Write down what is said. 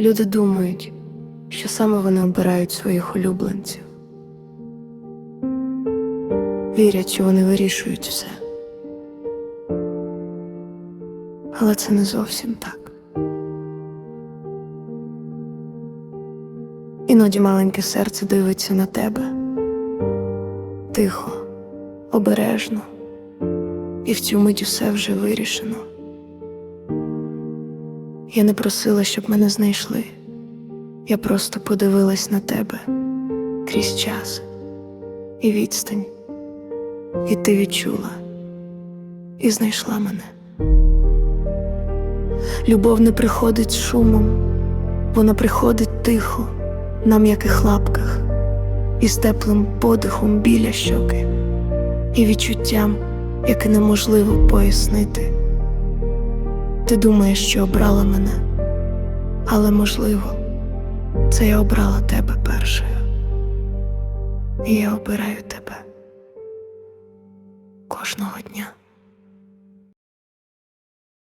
Люди думають, що саме вони обирають своїх улюбленців. Вірять, що вони вирішують все. Але це не зовсім так. Іноді маленьке серце дивиться на тебе тихо, обережно, і в цю мить усе вже вирішено. Я не просила, щоб мене знайшли. Я просто подивилась на тебе крізь час і відстань, і ти відчула і знайшла мене. Любов не приходить з шумом, вона приходить тихо, на м'яких лапках, із теплим подихом біля щоки, і відчуттям, яке неможливо пояснити. Ти думаєш, що обрала мене, але можливо, це я обрала тебе першою. І я обираю тебе кожного дня.